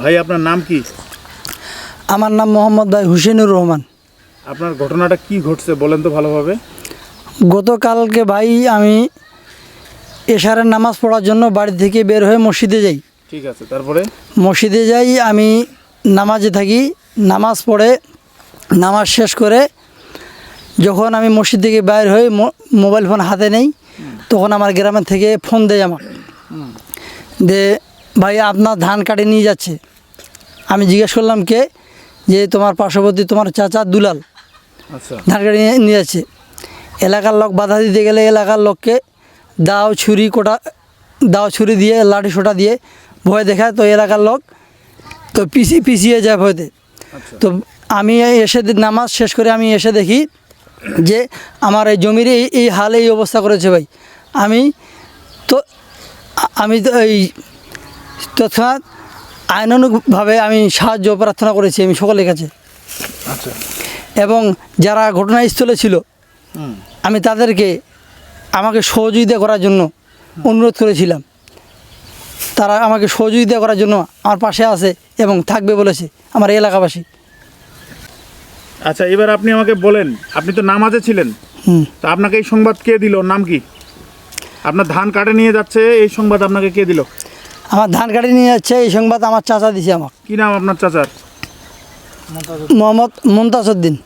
ভাই আপনার নাম কি? আমার নাম মোহাম্মদ ভাই হুসেনুর রহমান। আপনার ঘটনাটা কি ঘটছে বলেন তো ভালোভাবে? গতকালকে ভাই আমি এশারের নামাজ পড়ার জন্য বাড়ি থেকে বের হয়ে মসজিদে যাই। ঠিক আছে তারপরে? মসজিদে যাই আমি নামাজে থাকি। নামাজ পড়ে নামাজ শেষ করে যখন আমি মসজিদ থেকে বাইর হই মোবাইল ফোন হাতে নেই তখন আমার গ্রামের থেকে ফোন দেয় আমার। যে ভাই আপনার ধান কাটে নিয়ে যাচ্ছে। আমি জিজ্ঞেস করলাম কে? যে তোমার পার্শ্ববর্তী তোমার চাচা দুলাল। আচ্ছা। ধান কাটে নিয়ে- যাচ্ছে। এলাকার লোক বাধা দিতে গেলে এলাকার লোককে দাও ছুরি কোটা দাও ছুরি দিয়ে লাঠি সোটা দিয়ে ভয় দেখায়। তো এলাকার লোক তো পিছিয়ে পিছিয়ে যায় ভয়তে। আচ্ছা। তো আমি এসে নামাজ শেষ করে আমি এসে দেখি যে আমার এই জমির এই এই হাল এই অবস্থা করেছে ভাই। আমি তো আমি তো এই তৎক্ষণাৎ আইনানুগভাবে আমি সাহায্য প্রার্থনা করেছি আমি সকলের কাছে। আচ্ছা। এবং যারা ঘটনাস্থলে ছিল আমি তাদেরকে আমাকে সহযোগিতা করার জন্য অনুরোধ করেছিলাম। তারা আমাকে সহযোগিতা করার জন্য আমার পাশে আছে এবং থাকবে বলেছে আমার এই এলাকাবাসী। আচ্ছা এবার আপনি আমাকে বলেন আপনি তো নামাজে ছিলেন। হুম। তা আপনাকে এই সংবাদ কে দিল? নাম কি? আপনার ধান কাটে নিয়ে যাচ্ছে এই সংবাদ আপনাকে কে দিল? আমার ধান কাটি নিয়ে যাচ্ছে এই সংবাদ আমার চাচা দিছে আমার কি নাম আপনার চাচার? মোহাম্মদ মুমতাজউদ্দিন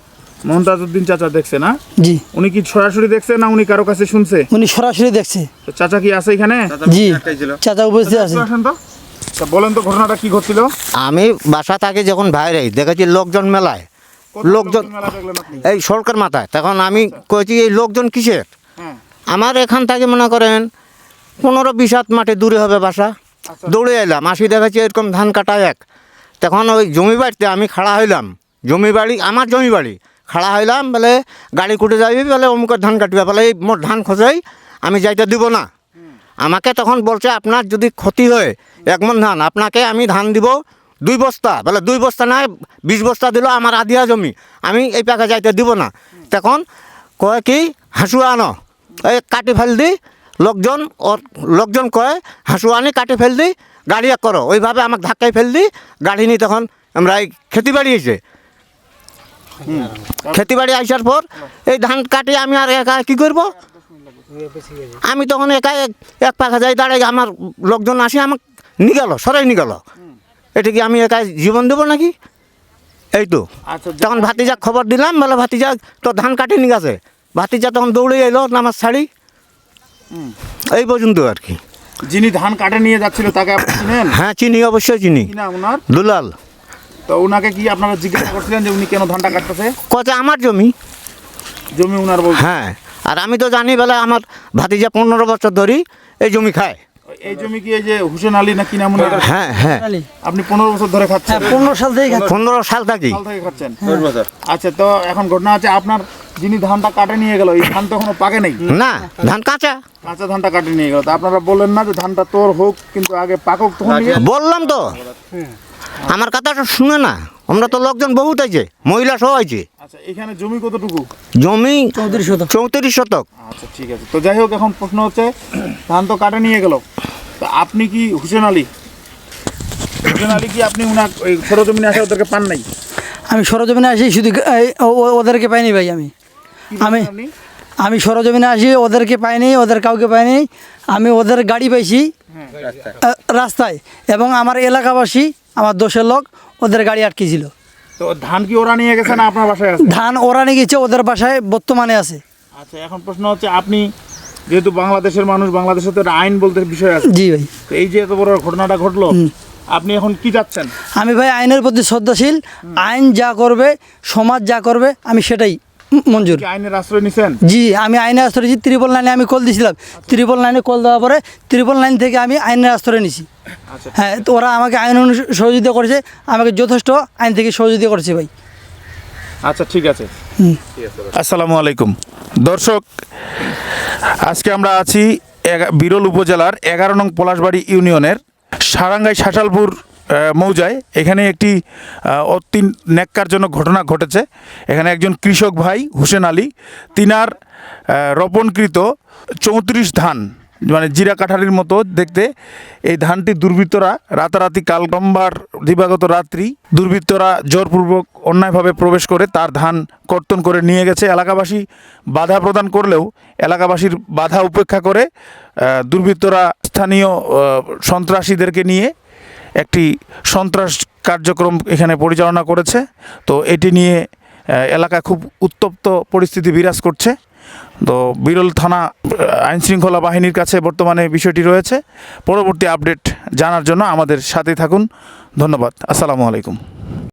মমতাজউদ্দিন চাচা দেখছে না? জি। উনি কি সরাসরি দেখছে না উনি কারও কাছে শুনছে? উনি সরাসরি দেখছে। তো চাচা কি আছে এখানে? জি। চাচা উপস্থিত আছে। আসেন তো। তা বলেন তো ঘটনাটা কি ঘটছিল? আমি বাসা থাকি যখন বাইরে দেখেছি লোকজন মেলায়। লোকজন এই সরকার মাথায়। তখন আমি কয়েছি এই লোকজন কিসের? হ্যাঁ। আমার এখান থেকে মনে করেন পনেরো বিশ হাত মাঠে দূরে হবে বাসা। দৌড়ে এলাম, আসি দেখেছি এরকম ধান কাটা এক। তখন ওই জমি বাড়িতে আমি খাড়া হইলাম। জমি বাড়ি, আমার জমি বাড়ি। খাড়া হইলাম, বলে গাড়ি কুটে যাবি, বলে অমুকের ধান কাটবে। বলে, এই মোট ধান খোঁজাই আমি যাইতে দিব না। আমাকে তখন বলছে, আপনার যদি ক্ষতি হয় এক মন ধান, আপনাকে আমি ধান দিব দুই বস্তা। বলে, দুই বস্তা না, বিশ বস্তা দিল আমার আধিয়া জমি, আমি এই পাকে যাইতে দিব না। তখন কয় কি হাসুয়া আনো, এই কাটি ফেল দি লোকজন ওর লোকজন কয় আনি কাটি ফেল দি গাড়ি এক করো। ওইভাবে আমাকে ধাক্কায় ফেল দি গাড়ি নিয়ে তখন আমরা এই খেতে বাড়ি এসে। খেতে বাড়ি আসার পর এই ধান কাটি আমি আর একা কী করব? আমি তখন একা এক পাখা যাই দাঁড়াই আমার লোকজন আসি আমাকে নিয়ে গেল সরাই নিয়ে গেল। এটা কি আমি একা জীবন দেবো নাকি? এই তো। আচ্ছা তখন ভাতিজা খবর দিলাম বলে ভাতিজা তো ধান কাটে নিয়ে গেছে। ভাতিজা তখন দৌড়ে এলো নামাজ ছাড়ি। এই পর্যন্ত আর কি। যিনি ধান কাটে নিয়ে যাচ্ছিল তাকে আপনি চিনেন? হ্যাঁ চিনি অবশ্যই চিনি। কি না ওনার? দুলাল। তো ওনাকে কি আপনারা জিজ্ঞাসা করছিলেন যে উনি কেন ধানটা কাটতেছে? কত আমার জমি। জমি উনার বলছে হ্যাঁ আর আমি তো জানি বলে আমার ভাতিজা পনেরো বছর ধরি এই জমি খায়। এই জমি কি এই যে হুসেন আলী না কি নাম ওনার? হ্যাঁ হ্যাঁ। আপনি পনেরো বছর ধরে খাচ্ছেন। হ্যাঁ পনেরো সাল থেকে পনেরো সাল থাকি। সাল থেকে খাচ্ছেন। আচ্ছা তো এখন ঘটনা আছে আপনার যিনি ধানটা কাটে নিয়ে গেল এই ধান তো এখনও পাকে নেই। না ধান কাঁচা। কাঁচা ধানটা কাটে নিয়ে গেল। তা আপনারা বললেন না যে ধানটা তোর হোক কিন্তু আগে পাকক তখন বললাম তো। আমার কথাটা শুনে না। আমরা তো লোকজন বহুত আছে মহিলা সহ আছে। আচ্ছা এখানে জমি কতটুকু? জমি চৌত্রিশ শতক। চৌত্রিশ শতক। আচ্ছা ঠিক আছে। তো যাই হোক এখন প্রশ্ন হচ্ছে ধান তো কাটে নিয়ে গেল। তা আপনি কি হুসেন আলী? হুসেন আলী কি আপনি উনার ওই সরজমিনে আসে ওদেরকে পান নাই? আমি সরজমিনে আসি শুধু ওদেরকে পাইনি ভাই আমি। আমি আমি? সরজমিনে আসি ওদেরকে পাইনি ওদের কাউকে পাইনি। আমি ওদের গাড়ি পাইছি রাস্তায়। এবং আমার এলাকাবাসী আমার দোষের লোক ওদের গাড়ি আটকেছিল। তো ধান কি ওরা নিয়ে গেছে না আপনার বাসায় আছে? ধান ওরা নিয়ে গেছে ওদের বাসায় বর্তমানে আছে। আচ্ছা এখন প্রশ্ন হচ্ছে আপনি যেহেতু বাংলাদেশের মানুষ বাংলাদেশে তো আইন বলতে বিষয় আছে। জি ভাই। তো এই যে এত বড় ঘটনাটা ঘটলো আপনি এখন কি চাচ্ছেন? আমি ভাই আইনের প্রতি শ্রদ্ধাশীল। আইন যা করবে সমাজ যা করবে আমি সেটাই মঞ্জুর। আইনের আশ্রয় নিছেন? জি আমি আইনের আশ্রয় নিয়েছি ত্রিপল লাইনে আমি কল দিয়েছিলাম ত্রিপল লাইনে কল দেওয়ার পরে ত্রিপল লাইন থেকে আমি আইনের আশ্রয় নিছি। আচ্ছা। হ্যাঁ তো ওরা আমাকে আইন অনু- সহযোগিতা করেছে আমাকে যথেষ্ট আইন থেকে সহযোগিতা করেছে ভাই। আচ্ছা ঠিক আছে। আসসালামু আলাইকুম। দর্শক আজকে আমরা আছি বিরল উপজেলার এগারো নং পলাশবাড়ি ইউনিয়নের সারাঙ্গাই শাসালপুর মৌজায়। এখানে একটি অতি ন্যাক্কারজনক ঘটনা ঘটেছে। এখানে একজন কৃষক ভাই, হুসেন আলী, তিনার রোপণকৃত চৌত্রিশ ধান মানে জিরা কাঠারির মতো দেখতে। এই ধানটি দুর্বৃত্তরা রাতারাতি কালগম্বার দিবাগত রাত্রি দুর্বৃত্তরা জোরপূর্বক অন্যায়ভাবে প্রবেশ করে তার ধান কর্তন করে নিয়ে গেছে। এলাকাবাসী বাধা প্রদান করলেও এলাকাবাসীর বাধা উপেক্ষা করে দুর্বৃত্তরা স্থানীয় সন্ত্রাসীদেরকে নিয়ে একটি সন্ত্রাস কার্যক্রম এখানে পরিচালনা করেছে। তো এটি নিয়ে এলাকা খুব উত্তপ্ত পরিস্থিতি বিরাজ করছে। তো বিরল থানা আইনশৃঙ্খলা বাহিনীর কাছে বর্তমানে বিষয়টি রয়েছে। পরবর্তী আপডেট জানার জন্য আমাদের সাথে থাকুন। ধন্যবাদ। আসসালামু আলাইকুম।